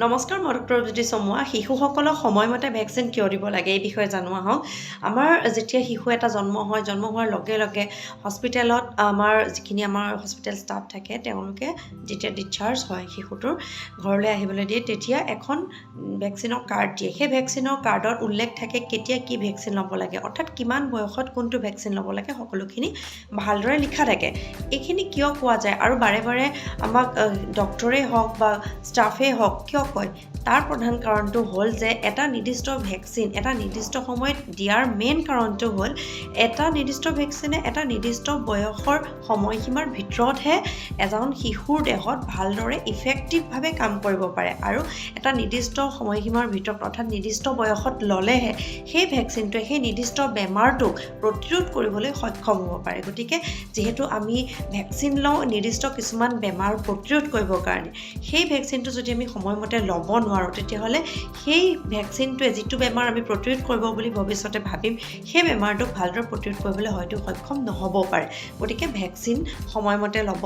নমস্কাৰ মই ডক্টৰ জ্যোতি চমুৱা শিশুসকলক সময়মতে ভেকচিন কিয় দিব লাগে এই বিষয়ে জানোৱা হওক আমাৰ যেতিয়া শিশু এটা জন্ম হয় জন্ম হোৱাৰ লগে লগে হস্পিটেলত আমাৰ যিখিনি আমাৰ হস্পিটেল ষ্টাফ থাকে তেওঁলোকে যেতিয়া ডিচাৰ্জ হয় শিশুটোৰ ঘৰলৈ আহিবলৈ দিয়ে তেতিয়া এখন ভেকচিনৰ কাৰ্ড দিয়ে। সেই ভেকচিনৰ কাৰ্ডত উল্লেখ থাকে কেতিয়া কি ভেকচিন ল'ব লাগে অৰ্থাৎ কিমান বয়সত কোনটো ভেকচিন ল'ব লাগে সকলোখিনি ভালদৰে লিখা থাকে। এইখিনি কিয় কোৱা যায়? আৰু বাৰে বাৰে আমাক ডক্টৰেই হওক বা ষ্টাফেই হওক কিয় হয় তাৰ প্ৰধান কাৰণটো হ'ল যে এটা নিৰ্দিষ্ট ভেকচিন এটা নিৰ্দিষ্ট সময়ত দিয়াৰ মেইন কাৰণটো হ'ল এটা নিৰ্দিষ্ট ভেকচিনে এটা নিৰ্দিষ্ট বয়সৰ সময়সীমাৰ ভিতৰতহে এজন শিশুৰ দেহত ভালদৰে ইফেক্টিভভাৱে কাম কৰিব পাৰে আৰু এটা নিৰ্দিষ্ট সময়সীমাৰ ভিতৰত অৰ্থাৎ নিৰ্দিষ্ট বয়সত ল'লেহে সেই ভেকচিনটোৱে সেই নিৰ্দিষ্ট বেমাৰটোক প্ৰতিৰোধ কৰিবলৈ সক্ষম হ'ব পাৰে। গতিকে যিহেতু আমি ভেকচিন লওঁ নিৰ্দিষ্ট কিছুমান বেমাৰ প্ৰতিৰোধ কৰিবৰ কাৰণে সেই ভেকচিনটো যদি আমি সময়মতে ল'ব নোৱাৰোঁ তেতিয়াহ'লে সেই ভেকচিনটোৱে যিটো বেমাৰ আমি প্ৰতিৰোধ কৰিব বুলি ভৱিষ্যতে ভাবিম, সেই বেমাৰটোক ভালদৰে প্ৰতিৰোধ কৰিবলৈ হয়তো সক্ষম নহ'বও পাৰে। গতিকে ভেকচিন সময়মতে ল'ব।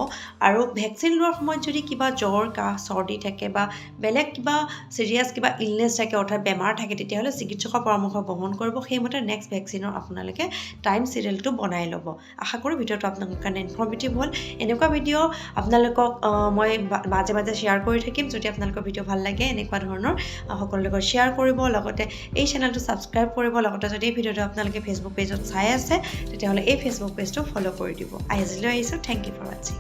আৰু ভেকচিন লোৱাৰ সময়ত যদি কিবা জ্বৰ, কাহ, চৰ্দি থাকে বা বেলেগ কিবা চিৰিয়াছ কিবা ইলনেছ থাকে, অৰ্থাৎ বেমাৰ থাকে, তেতিয়াহ'লে চিকিৎসকৰ পৰামৰ্শ গ্ৰহণ কৰিব। সেইমতে নেক্সট ভেকচিনৰ আপোনালোকে টাইম চিৰিয়েলটো বনাই ল'ব। আশা কৰোঁ ভিডিঅ'টো আপোনালোকৰ কাৰণে ইনফৰ্মেটিভ হ'ল। এনেকুৱা ভিডিঅ' আপোনালোকক মই মাজে মাজে শ্বেয়াৰ কৰি থাকিম। যদি আপোনালোকৰ ভিডিঅ' ভালো লাগে, এনেকুৱা ধৰণৰ সকলোৰে লগত শ্বেয়াৰ কৰিব, লগতে এই চেনেলটো ছাবস্ক্ৰাইব কৰিব, লগতে যদি এই ভিডিঅ'টো আপোনালোকে ফেচবুক পেজত চাই আছে, তেতিয়াহ'লে এই ফেচবুক পেজটো ফ'ল' কৰি দিব। আজিলৈ আহিছোঁ থেংক ইউ ফৰ ৱাচিং